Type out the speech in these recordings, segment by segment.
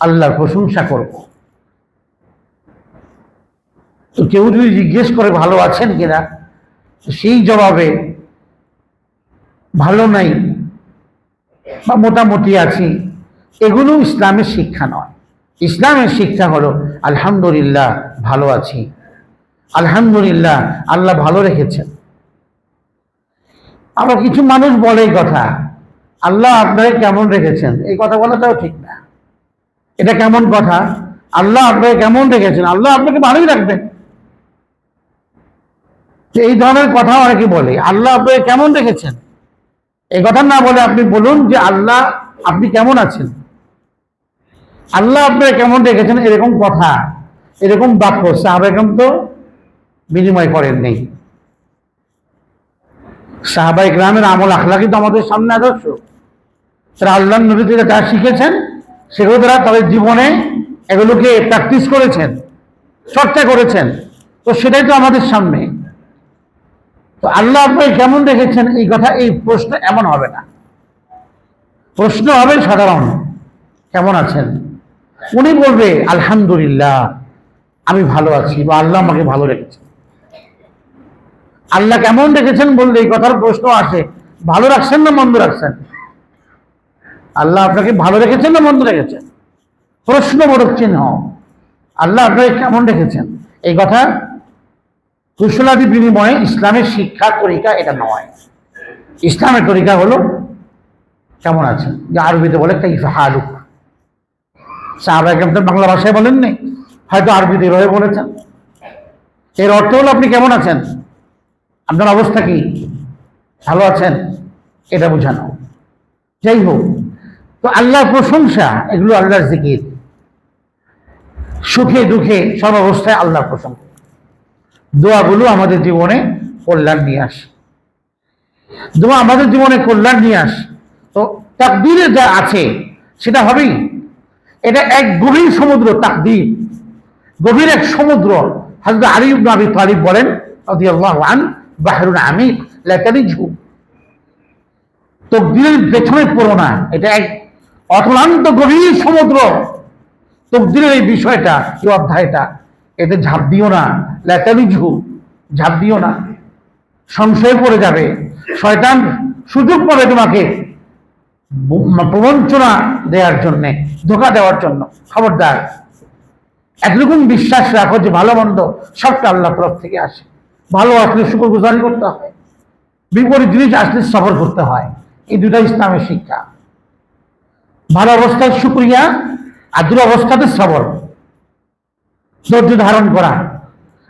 আল্লাহর প্রশংসা করব। তো কেউ যদি জিজ্ঞেস করে ভালো আছেন কিনা সেই জবাবে ভালো নাই বা মোটামুটি আছি, এগুলো ইসলামের শিক্ষা নয়। ইসলামের শিক্ষা হলো, আলহামদুলিল্লাহ ভালো আছি। আলহামদুলিল্লাহ আল্লাহ ভালো রেখেছেন। আবার কিছু মানুষ বলে এই কথা, আল্লাহ আপনাকে কেমন রেখেছেন? এই কথা বলাটাও ঠিক না। এটা কেমন কথা? আল্লাহ আপনাকে কেমন রেখেছেন? আল্লাহ আপনাকে ভালোই রাখবেন। এই ধরনের কথা অনেকে বলে, আল্লাহ আপনাকে কেমন রেখেছেন? এই কথা না বলে আপনি বলুন যে আল্লাহ আপনি কেমন আছেন? আল্লাহ আপনাকে কেমন রেখেছেন? এরকম কথা, এরকম বাক্য সাহাবেকম তো বিনিময় করেন নেই। সাহাবাই গ্রামের আমল আখলাকি তো আমাদের সামনে আদর্শ। তারা আল্লাহ নবী থেকে শিখেছেন সেগুলো তাদের জীবনে এগুলোকে প্র্যাকটিস করেছেন, চর্চা করেছেন। তো সেটাই তো আমাদের সামনে। তো আল্লাহ আপনাকে কেমন রেখেছেন এই কথা, এই প্রশ্ন এমন হবে না। প্রশ্ন হবে সাধারণ। কেমন আছেন? উনি বলবে, আলহামদুলিল্লাহ, আমি ভালো আছি বা আল্লাহ আমাকে ভালো রেখেছেন। আল্লাহ কেমন রেখেছেন বললে এই কথার প্রশ্ন আসে, ভালো রাখছেন না মন্দ রাখছেন? আল্লাহ আপনাকে ভালো রেখেছেন না মন্দ রেখেছেন? প্রশ্নবোধক চিহ্ন। আল্লাহ আপনাকে কেমন রেখেছেন? এই কথা কুশলাদি বিনিময়ে ইসলামের শিক্ষা তরিকা এটা নয়। ইসলামের তরিকা হলো কেমন আছেন? যে আরবিতে বলে কাইফা হালুক সাহাবা একদম তো বাংলা ভাষায় বলেননি। হয়তো আরবিতে এভাবে বলেছেন। এর অর্থ হলো আপনি কেমন আছেন? আপনার অবস্থা কি? ভালো আছেন? এটা বোঝানো। যাই হোক তো আল্লাহর প্রশংসা, এগুলো আল্লাহর জিকির। সুখে দুঃখে সব অবস্থায় আল্লাহর প্রশংসা। দোয়াগুলো আমাদের জীবনে কল্যাণ নিয়ে আসে। দোয়া আমাদের জীবনে কল্যাণ নিয়ে আস। তো তাকদিরে যা আছে, সেটা হবেই। এটা এক গভীর সমুদ্র তাকদির। গভীর এক সমুদ্র। হাজরত আলী ইবনে আবি তালিব বলেন আন, বাহরুন আমিক লা তারিজহু তকদিরের পেছনে পড়ো না। এটা এক অতলান্ত গভীর সমুদ্র। তকদিরের এই বিষয়টা, এই অধ্যায়টা, এতে ঝাঁপ দিও না ল্যাটালিঝু ঝাঁপ দিও না। সংশয়ে পড়ে যাবে। শয়তান সুযোগ পাবে তোমাকে প্রবঞ্চনা দেওয়ার জন্যে, ধোকা দেওয়ার জন্য। খবরদার, একরকম বিশ্বাস রাখো যে ভালো মন্দ সবটা আল্লাহ তরফ থেকে আসে। ভালো আসলে শুকর গুজারি করতে হয় বিপরীত জিনিস আসলে সফর করতে হয়। এই দুটা ইসলামের শিক্ষা। ভালো অবস্থায় শুক্রিয়া আর দুরবস্থাতে সবর ধৈর্য ধারণ করা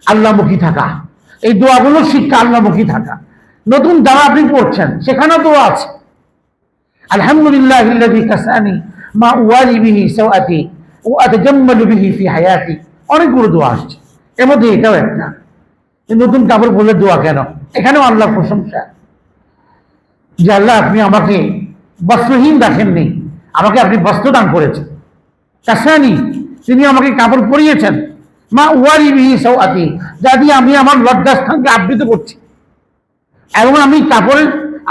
আল্লাহমুখী থাকা। এই দোয়াগুলো শিক্ষা আল্লাহমুখী থাকা। নতুন যারা আপনি পড়ছেন, সেখানেও দোয়া আছে। আলহামদুলিল্লাহ কাসানি মা উওয়ালি বিহি সাওয়াতি ও আতাজাম্মালু বিহি ফি দোয়া আসছে। এর মধ্যে এটাও একটা। নতুন কাপড় বলে দোয়া কেন? এখানেও আল্লাহ প্রশংসা। যে আল্লাহ আপনি আমাকে বস্ত্রহীন রাখেননি আমাকে আপনি বস্ত্র দান করেছেন। কাসানি তিনি আমাকে কাপড় পরিয়েছেন। মা ওয়ারি বিহি সৌআতি যা দিয়ে আমি আমার লজ্জাস্থানকে আবৃত করছি। এবং আমি কাপড়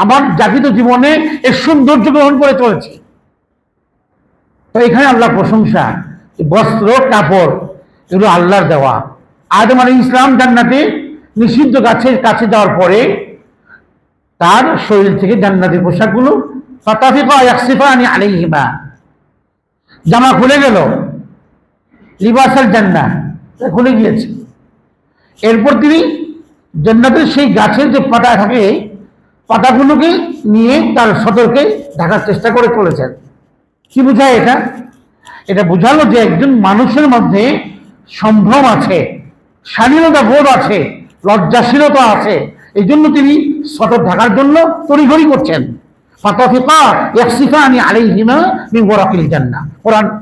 আমার জাতিত জীবনে এর সৌন্দর্য গ্রহণ করে চলেছি। তো এখানে আল্লাহ প্রশংসা বস্ত্র, কাপড়, এগুলো আল্লাহর দেওয়া। আদম আলী ইসলাম জান্নাতে নিষিদ্ধ গাছের কাছে যাওয়ার পরে তার শরীর থেকে জান্নাতের পোশাকগুলো জামা খুলে গেল, লিবাসাল জান্না খুলে গিয়েছে। এরপর তিনি জান্নাতের সেই গাছের যে পাতা থাকে, পাতাগুলোকে নিয়ে তার সতর্কে ঢাকার চেষ্টা করে চলেছেন। কি বোঝায় এটা? এটা বোঝালো যে একজন মানুষের মধ্যে সম্ভ্রম আছে স্বাধীনতা বোধ আছে, লজ্জাশীলতা আছে, এই জন্য তিনি সতর ঢাকার জন্য তড়িঘড়ি করছেন।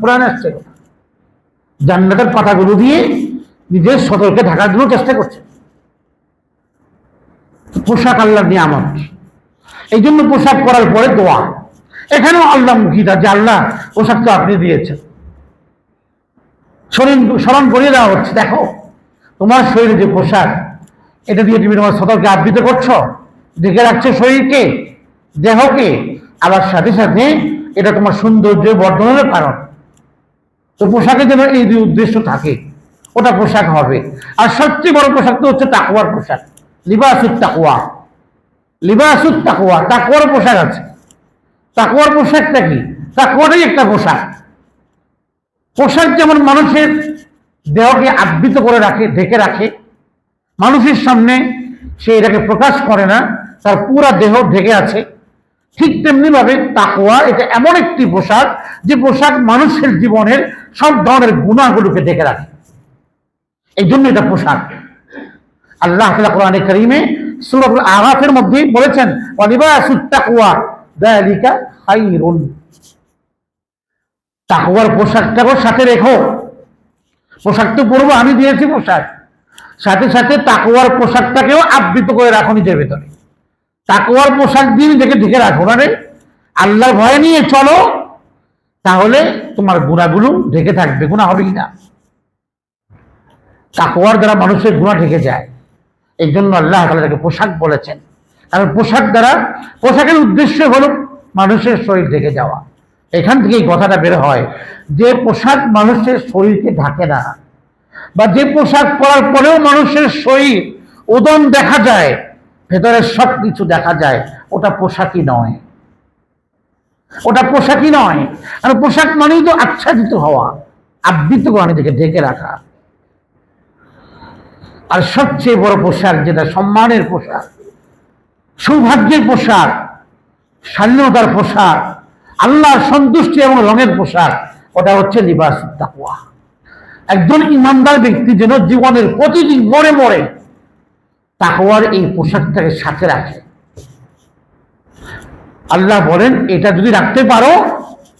কোরআন আসছে। জান্নাতের পাতাগুলো দিয়ে নিজের সতর্কে ঢাকার জন্য চেষ্টা করছে। পোশাক আল্লাহর নিয়ামত। এই জন্য পোশাক করার পরে দোয়া। এখানেও আল্লাহ মুখিদা যে আল্লাহ পোশাক তো আপনি দিয়েছেন। শরীর, স্মরণ করিয়ে দেওয়া হচ্ছে, দেখো। তোমার শরীরে যে পোশাক, এটা দিয়ে তুমি তোমার সতর্কে আবৃত করছ ঢেকে রাখছো শরীরকে। দেহকে আবার সাথে সাথে এটা তোমার সৌন্দর্য বর্ধনের কারণ। তো পোশাকে যেন এই দুই উদ্দেশ্য থাকে, ওটা পোশাক হবে। আর সবচেয়ে বড় পোশাক তো হচ্ছে তাকুয়ার পোশাক লিবাসুর তাকুয়া লিবাসুর তাকুয়া তাকুয়ার পোশাক আছে। তাকুয়ার পোশাকটা কি? তাকুয়াটাই একটা পোশাক। পোশাক যেমন মানুষের দেহকে আবৃত করে রাখে, ঢেকে রাখে, মানুষের সামনে সে এটাকে প্রকাশ করে না, তার পুরা দেহ ঢেকে আছে। ঠিক তেমনি ভাবে তাকোয়া এটা এমন একটি পোশাক যে পোশাক মানুষের জীবনের সব ধরনের গুণাগুলোকে ঢেকে রাখে। এই জন্য এটা পোশাক। আল্লাহ কোরআনে কারিমে সূরাতুল আরাফের মধ্যে বলেছেন তাকওয়ার পোশাকটাকেও সাথে রেখো। পোশাক তো পরবো, আমি দিয়েছি পোশাক। সাথে সাথে তাকওয়ার পোশাকটাকেও আবৃত করে রাখো নিজের ভেতরে। তাকওয়ার পোশাক দিয়ে নিজেকে ঢেকে রাখো না রে আল্লাহর ভয় নিয়ে চলো, তাহলে তোমার গুণাগুলো ঢেকে থাকবে, গুণা হবেই না তাকওয়ার দ্বারা মানুষের গুণা ঢেকে যায়। এই জন্য আল্লাহ তাআলা তাকে পোশাক বলেছেন। কারণ পোশাক দ্বারা, পোশাকের উদ্দেশ্য হলো মানুষের শরীর ঢেকে যাওয়া। এখান থেকে এই কথাটা বের হয়, যে পোশাক মানুষের শরীরকে ঢাকে না, বা যে পোশাক পরার পরেও মানুষের শরীর ওদন দেখা যায় ভেতরে সব কিছু দেখা যায়, ওটা পোশাকই নয়। ওটা পোশাকই নয়। আর পোশাক মানেই তো আচ্ছাদিত হওয়া আবৃত করা, নিজেকে ঢেকে রাখা। আর সবচেয়ে বড় পোশাক যেটা সম্মানের পোশাক, সৌভাগ্যের পোশাক, স্বাধীনতার পোশাক, আল্লাহর সন্তুষ্টি এবং রঙের পোশাক, ওটা হচ্ছে লিবাস একজন ইমানদার ব্যক্তি যেন জীবনের প্রতিদিন মরে মরে তাকুয়ার এই পোশাকটাকে সাথে রাখে। আল্লাহ বলেন, এটা যদি রাখতে পারো,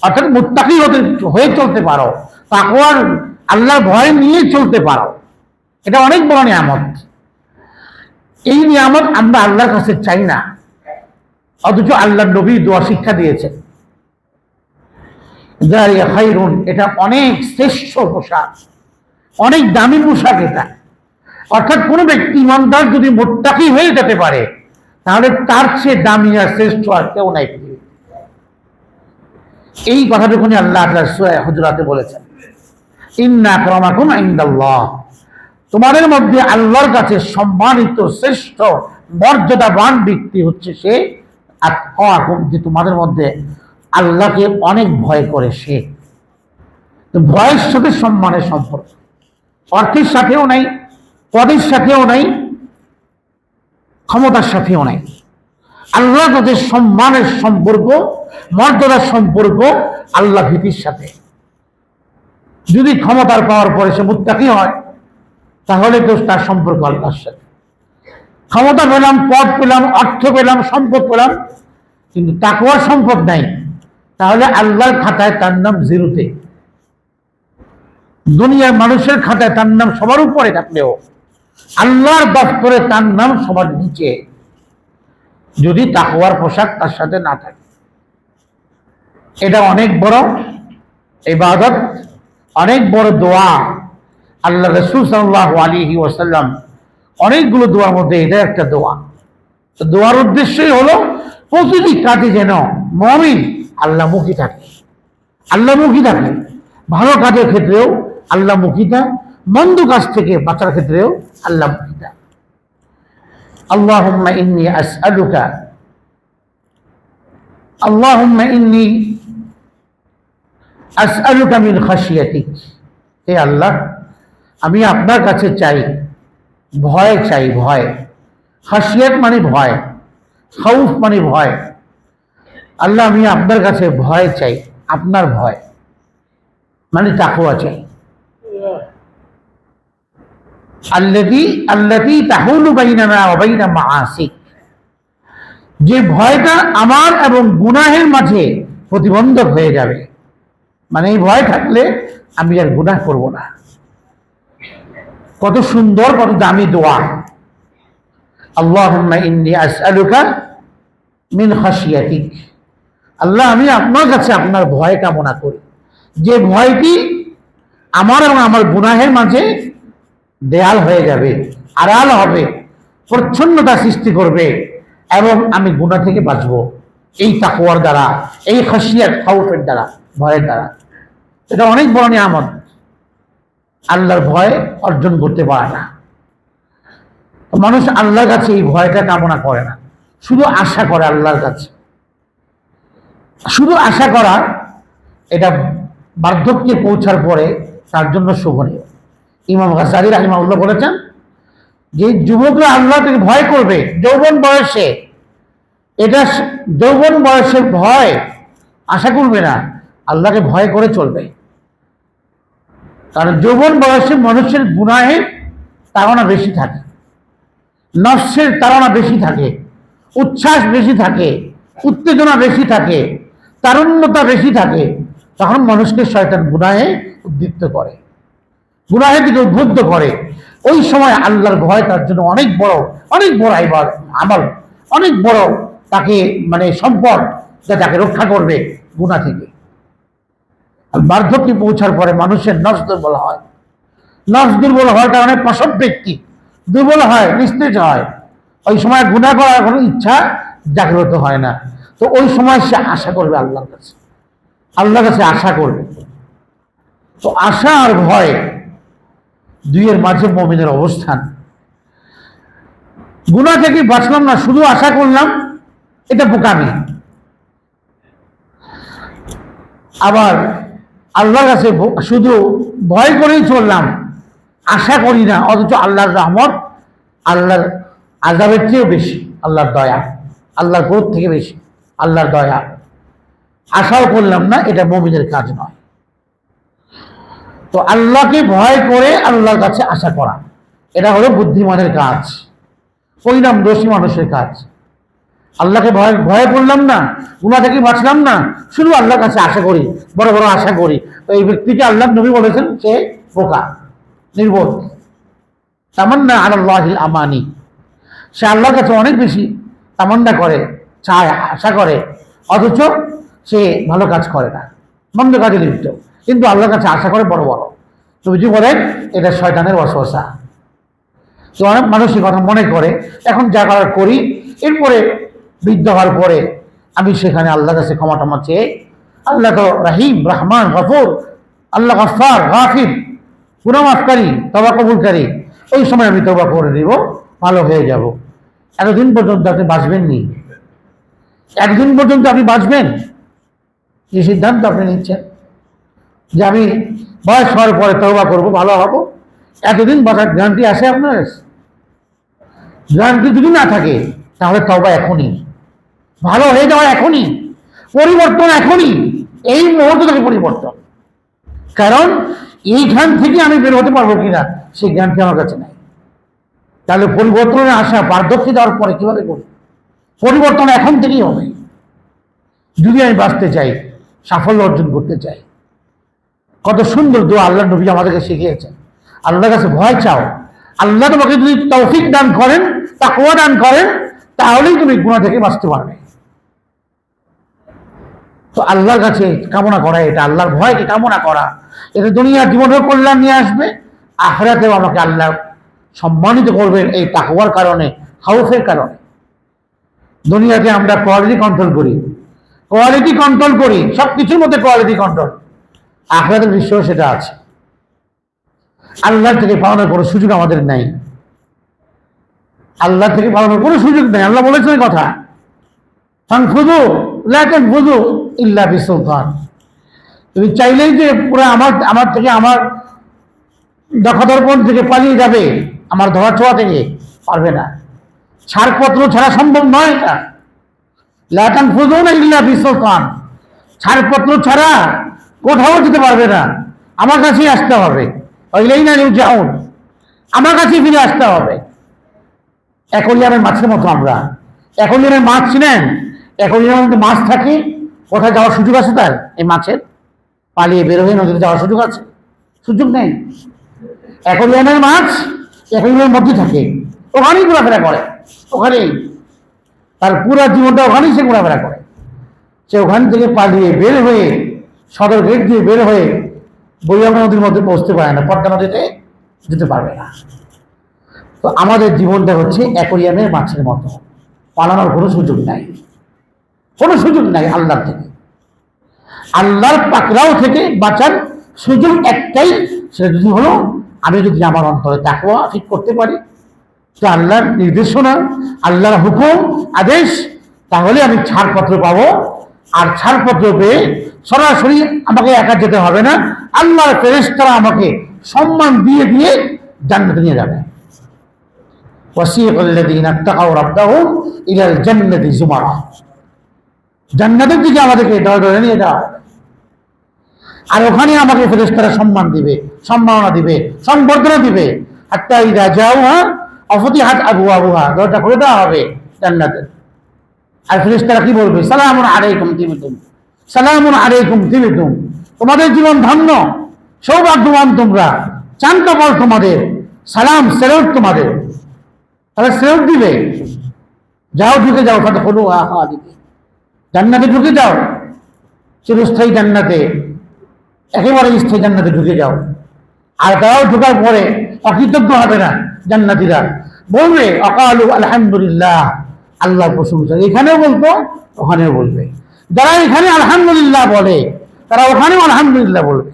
অর্থাৎ মুত্তাকি হতে, হয়ে চলতে পারো তাকুয়ার আল্লাহর ভয় নিয়ে চলতে পারো, এটা অনেক বড় নিয়ামত। এই নিয়ামত আমরা আল্লাহর কাছে চাই না, অথচ আল্লাহ নবী দোয়া শিক্ষা খাইরুন এটা অনেক শ্রেষ্ঠ পোশাক, অনেক দামি পোশাক এটা। অর্থাৎ কোনো ব্যক্তি ইমানদার যদি মোত্তাকি হয়ে যেতে পারে, তাহলে তার চেয়ে দামি আর শ্রেষ্ঠ আর কেউ নাই এই কথাটুকুনি আল্লাহ হুজরাতে বলেছেন। ইন্না ক্রমাকুম ইন্দাল্লাহ। তোমাদের মধ্যে আল্লাহর কাছে সম্মানিত শ্রেষ্ঠ মর্যাদাবান ব্যক্তি হচ্ছে সে আত্মাকুম যে তোমাদের মধ্যে আল্লাহকে অনেক ভয় করে সে। ভয়ের সাথে সম্মানের সম্পর্ক। অর্থের সাথেও নাই পদের সাথেও নাই, ক্ষমতার সাথেও নাই। আল্লাহ তাদের সম্মানের সম্পর্ক, মর্যাদার সম্পর্ক আল্লাহ ভীতির সাথে। যদি ক্ষমতার পাওয়ার পরে সে মুত্তাকি হয়, তাহলে তো তার সম্পর্ক আল্লাহর সাথে। ক্ষমতা পেলাম, পদ পেলাম, অর্থ পেলাম, সম্পদ পেলাম, কিন্তু তাকুয়ার সম্পদ নাই। তাহলে আল্লাহর খাতায় তার নাম জিরোতে। দুনিয়ার মানুষের খাতায় তার নাম সবার উপরে থাকলেও আল্লাহর দপ্তরে তার নাম সবার নিচে। যদি তাকুয়ার পোশাক তার সাথে না থাকে। এটা অনেক বড় ইবাদত, অনেক বড় দোয়া। আল্লাহ রসুল সাল্লাহ আলিহি ওয়াসাল্লাম অনেকগুলো দোয়ার মধ্যে এটা একটা দোয়া। দোয়ার উদ্দেশ্যই হলো, প্রতিটি কাজে যেন মমিন আল্লাহমুখী থাকে। আল্লাহমুখী থাকে। ভালো কাজের ক্ষেত্রেও আল্লাহমুখিতা মন্দ কাজ থেকে বাঁচার ক্ষেত্রেও আল্লাহ ভূমিকা। আল্লাহম্মা ইন্নি আস আলুকা আল্লাহম্মা ইন্নি আস মিন খাসিয়াতিক হে আল্লাহ, আমি আপনার কাছে চাই, ভয় চাই, ভয়। খাসিয়াত মানে ভয়, খাউফ মানে ভয়। আল্লাহ, আমি আপনার কাছে ভয় চাই, আপনার ভয় মানে তাকুয়া চাই। আল্লাদি আল্লাদি তাহুলু বাইনানা ওবাইনা মাআসিক যে ভয়টা আমার এবং গুনাহের মাঝে প্রতিবন্ধক হয়ে যাবে। মানে এই ভয় থাকলে আমি আর গুনাহ করব না। কত সুন্দর, কত দামি দোয়া। আল্লাহুম্মা ইন্নী আসআলুকা মিন খাশিয়াতিক। আল্লাহ, আমি আপনার কাছে আপনার ভয় কামনা করি। যে ভয়টি আমার এবং আমার গুনাহের মাঝে দেয়াল হয়ে যাবে, আড়াল হবে, প্রচ্ছন্নতা সৃষ্টি করবে, এবং আমি গুণা থেকে বাঁচব। এই তাকুয়ার দ্বারা, এই খাসিয়াত খাউফের দ্বারা, ভয়ের দ্বারা। এটা অনেক বড় নিয়ামত। আল্লাহর ভয় অর্জন করতে পারে না। মানুষ আল্লাহর কাছে এই ভয়টা কামনা করে না। শুধু আশা করে আল্লাহর কাছে। শুধু আশা করা, এটা বার্ধক্যে পৌঁছার পরে তার জন্য শোভনীয়। ইমাম গাছারি রাহিমাউল্লাহ বলেছেন যে যুবকরা আল্লাহ থেকে ভয় করবে, যৌবন বয়সে। এটা যৌবন বয়সে ভয় আশা করবে না, আল্লাহকে ভয় করে চলবে। কারণ যৌবন বয়সে মানুষের গুনাহের তাড়না বেশি থাকে নস্যের তাড়না বেশি থাকে, উচ্ছ্বাস বেশি থাকে, উত্তেজনা বেশি থাকে, তারুণ্যতা বেশি থাকে, তখন মানুষকে শয়তান গুনাহে উদ্দীপ্ত করে। গুনাহের দিকে উদ্বুদ্ধ করে। ওই সময় আল্লাহর ভয় তার জন্য অনেক বড় অনেক বড় এবার আমল, অনেক বড় তাকে মানে সম্পদ যা তাকে রক্ষা করবে গুণা থেকে। বার্ধক্যে পৌঁছার পরে মানুষের নস দুর্বল হয়। নস দুর্বল হওয়ার কারণে প্রসব ব্যক্তি দুর্বল হয়, নিস্তেজ হয়। ওই সময় গুণা করার কোনো ইচ্ছা জাগ্রত হয় না। তো ওই সময় সে আশা করবে আল্লাহর কাছে। আল্লাহর কাছে আশা করবে। তো আশা আর ভয় দুইয়ের মাঝে মমিনের অবস্থান। গুণা থেকে বাঁচলাম না? শুধু আশা করলাম, এটা বোকামি। আবার আল্লাহর কাছে শুধু ভয় করেই চললাম, আশা করি না, অথচ আল্লাহর রহমত, আল্লাহর আজাবের চেয়েও বেশি, আল্লাহর দয়া, আল্লাহর ক্রোধ থেকে বেশি, আল্লাহর দয়া। আশাও করলাম না, এটা মমিনের কাজ নয়। তো আল্লাহকে ভয় করে আল্লাহর কাছে আশা করা। এটা হলো বুদ্ধিমানের কাজ। পরিণাম দোষী মানুষের কাজ। আল্লাহকে ভয় ভয় করলাম না গুণা থেকে বাঁচলাম না, শুধু আল্লাহর কাছে আশা করি, বড় বড় আশা করি। তো এই ব্যক্তিকে আল্লাহ নবী বলেছেন, সে বোকা, নির্বোধ। তামান্না আল্লাহিল আমানি। সে আল্লাহর কাছে অনেক বেশি তামান্না করে, চায়, আশা করে, অথচ সে ভালো কাজ করে না, মন্দ কাজে লিপ্ত। কিন্তু আল্লাহর কাছে আশা করে বড় বড়। নবীজি বলেন এটা শয়তানের অসহসা তো অনেক মানুষ কথা মনে করে, এখন যা করার করি, এরপরে বৃদ্ধ হওয়ার পরে আমি সেখানে আল্লাহর কাছে ক্ষমা টমা চেয়ে, আল্লাহ তো রাহিম, রহমান, গফুর, আল্লাহ গফার, গাফির পুনমাফকারী তবা কবুলকারী, ওই সময় আমি তবা করে দিব ভালো হয়ে যাব। এতদিন পর্যন্ত আপনি বাঁচবেননি। একদিন পর্যন্ত আপনি বাঁচবেন যে সিদ্ধান্ত আপনি নিচ্ছেন। যে আমি বয়স হওয়ার পরে তবা করব, ভালো হব। এতদিন বাঁচার গ্যারান্টি আসে আপনার? গ্যারান্টি যদি না থাকে, তাহলে তবা এখনই। ভালো হয়ে যাওয়া এখনই। পরিবর্তন এখনই। এই মুহূর্ত থেকে পরিবর্তন। কারণ এইখান থেকে আমি বের হতে পারব কিনা, সেই জ্ঞানটি আমার কাছে নাই। তাহলে পরিবর্তনের আশা, বার্ধক্যে দেওয়ার পরে কীভাবে করি? পরিবর্তন এখন থেকেই হবে। যদি আমি বাঁচতে চাই, সাফল্য অর্জন করতে চাই কত সুন্দর দোয়া আল্লাহ নবী আমাদেরকে শিখিয়েছেন। আল্লাহর কাছে ভয় চাও। আল্লাহ তোমাকে যদি তৌফিক দান করেন তা তাকুয়া দান করেন, তাহলেই তুমি গুণা থেকে বাঁচতে পারবে। তো আল্লাহর কাছে কামনা করা এটা, আল্লাহর ভয়কে কামনা করা। এটা দুনিয়ার জীবনেও কল্যাণ নিয়ে আসবে, আখরাতেও আমাকে আল্লাহ সম্মানিত করবেন এই তাকুয়ার কারণে হাউফের কারণে। দুনিয়াতে আমরা কোয়ালিটি কন্ট্রোল করি। কোয়ালিটি কন্ট্রোল করি সব কিছুর মধ্যে কোয়ালিটি কন্ট্রোল আখরাতের বিষয়েও সেটা আছে। আল্লাহ থেকে পাওয়ানোর কোনো সুযোগ আমাদের নেই। আল্লাহ থেকে পাওয়ানোর কোনো সুযোগ নেই। আল্লাহ বলেছেন কথা। ফাংফুদু লেখেন ফুদু ইল্লা বিসুলতান। তুমি চাইলেই যে পুরো আমার আমার থেকে আমার দখদর্পণ থেকে পালিয়ে যাবে, আমার ধরা ছোঁয়া থেকে, পারবে না। ছাড়পত্র ছাড়া সম্ভব নয় এটা। লেখান ফুদু না ইল্লা বিসুলতান। ছাড়পত্র ছাড়া কোথাও যেতে পারবে না। আমার কাছেই আসতে হবে। না নিউ আমার কাছেই ফিরে আসতে হবে। একলিয়ামের মাছের মতো আমরা। একলিয়ামের মাছ ছিলেন একলিয়ামের মধ্যে মাছ থাকে। কোথায় যাওয়ার সুযোগ আছে তার? এই মাছের পালিয়ে বের হয়ে নদীতে যাওয়ার সুযোগ আছে। সুযোগ নেই। একলিয়ামের মাছ একলিয়ামের মধ্যে থাকে। ওখানেই ঘোরাফেরা করে। ওখানেই। তার পুরো জীবনটা ওখানেই সে ঘোরাফেরা করে। সে ওখান থেকে পালিয়ে বের হয়ে সদর গেট দিয়ে বের হয়ে বৈয়াম নদীর মধ্যে পৌঁছতে পারে না, পদ্মা নদীতে যেতে পারবে না। তো আমাদের জীবনটা হচ্ছে অ্যাকোরিয়ামের মাছের মতো। পালানোর কোনো সুযোগ নাই। কোনো সুযোগ নাই আল্লাহর থেকে। আল্লাহর পাকড়াও থেকে বাঁচার সুযোগ একটাই, সেটা যদি হলো, আমি যদি আমার অন্তরে তাকওয়া ঠিক করতে পারি, তো আল্লাহর নির্দেশনা, আল্লাহর হুকুম, আদেশ, তাহলে আমি ছাড়পত্র পাবো। আর ছাড়পত্র পেয়ে সরাসরি আমাকে একা যেতে হবে না। আল্লাহর ফেরেস্তারা আমাকে সম্মান দিয়ে দিয়ে জান্নাতে নিয়ে যাবে। জান্নাতের দিকে আমাদেরকে ধরে নিয়ে যাওয়া আর ওখানে আমাকে ফেরেস্তারা সম্মান দিবে, সম্মাননা দিবে সম্বর্ধনা দিবে। হাত্তা ইদা যাওয়া অফতি হাত আবু আবুহা দরজা খুলে দেওয়া হবে জান্নাতের আর ফেরেস্তারা কি বলবে? সালাম আলাইকুম তুমি তুমি সালামুন আলাইকুম তিমিতুম তোমাদের জীবন ধন্য, সৌভাগ্যবান তোমরা। চান্ত বল তোমাদের, সালাম, সেলট তোমাদের। তাহলে সেলট দিবে। যাও, ঢুকে যাও তাতে হলো আহা দিবে জান্নাতে ঢুকে যাও। চিরস্থায়ী জান্নাতে, একেবারে স্থায়ী জান্নাতে ঢুকে যাও। আর তারাও ঢোকার পরে অকৃতজ্ঞ হবে না জান্নাতিরা। বলবে, অকালু আলহামদুলিল্লাহ, আল্লাহ প্রশংসা। এখানেও বলতো, ওখানেও বলবে। যারা এখানে আলহামদুলিল্লাহ বলে, তারা ওখানেও আলহামদুলিল্লাহ বলবে।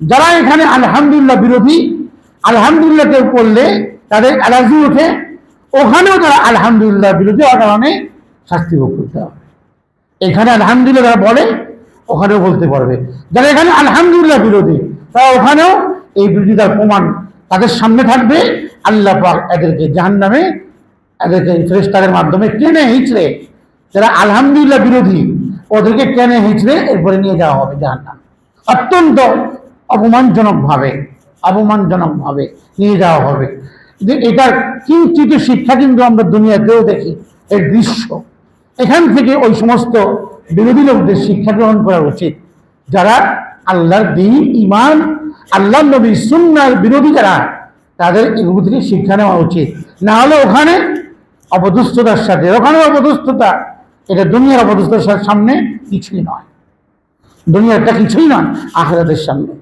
যারা এখানে আলহামদুলিল্লাহ বিরোধী, আলহামদুলিল্লাহ কেউ করলে তাদের অ্যালার্জি ওঠে, ওখানেও তারা আলহামদুলিল্লাহ বিরোধী হওয়ার কারণে শাস্তি ভোগ করতে হবে। এখানে আলহামদুলিল্লাহ তারা বলে, ওখানেও বলতে পারবে। যারা এখানে আলহামদুলিল্লাহ বিরোধী, তারা ওখানেও এই বিরোধিতার প্রমাণ তাদের সামনে থাকবে। আল্লাহ পাক এদেরকে জাহান নামে এদেরকে ফেরেস্তাদের মাধ্যমে টেনে হিঁচড়ে, যারা আলহামদুলিল্লাহ বিরোধী ওদেরকে টেনে হিঁচড়ে এরপরে নিয়ে যাওয়া হবে জাহান নাম অত্যন্ত অপমানজনকভাবে অপমানজনকভাবে নিয়ে যাওয়া হবে। যে এটার কিঞ্চিত শিক্ষা কিন্তু আমরা দুনিয়াতেও দেখি, এর দৃশ্য। এখান থেকে ওই সমস্ত বিরোধী লোকদের শিক্ষা গ্রহণ করা উচিত। যারা আল্লাহর দিন ইমান আল্লাহ নবী সুন্নার বিরোধী যারা, তাদের এগুলো থেকে শিক্ষা নেওয়া উচিত। না হলে ওখানে অপদস্থতার সাথে, ওখানে অপদস্থতা এটা দুনিয়ার অপদস্থতার সামনে কিছুই নয়। দুনিয়াটা কিছুই নয়, আখেরাতের সামনে।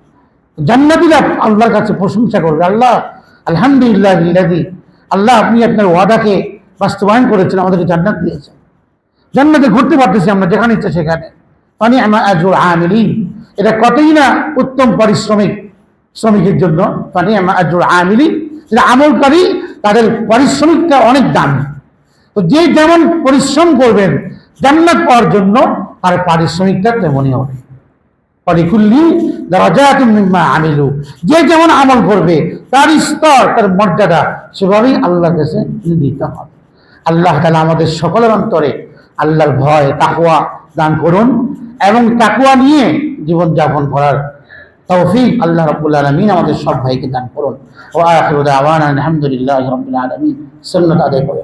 জান্নাতিরা আল্লাহর কাছে প্রশংসা করবে, আল্লাহ, আলহামদুলিল্লাহ ইল্লাদি আল্লাহ আপনি আপনার ওয়াদাকে বাস্তবায়ন করেছেন, আমাদেরকে জান্নাত দিয়েছেন। জান্নাতে ঘুরতে পারতেছি আমরা, যেখানে ইচ্ছা সেখানে। মানে আমার আজর আমিলিন। এটা কতই না উত্তম পারিশ্রমিক, শ্রমিকের জন্য। মানে আমার আজর আমিলিন। যেটা আমলকারী, তাদের পারিশ্রমিকটা অনেক দামি। তো যে যেমন পরিশ্রম করবেন জান্নাত পাওয়ার জন্য তার পারিশ্রমিকটা তেমনই হবে। পরিকুল্লি মিম্মা আমিলু। যে যেমন আমল করবে তার স্তর, তার মর্যাদা সেভাবেই আল্লাহর কাছে দিতে হবে। আল্লাহ তাআলা আমাদের সকলের অন্তরে আল্লাহর ভয় তাকুয়া দান করুন এবং তাকুয়া নিয়ে জীবন যাপন করার তৌফিক আল্লাহ রাব্বুল আলামিন আমাদের সব ভাইকে দান করুন। দাওয়ানা আলহামদুলিল্লাহি রাব্বিল আদায় করে।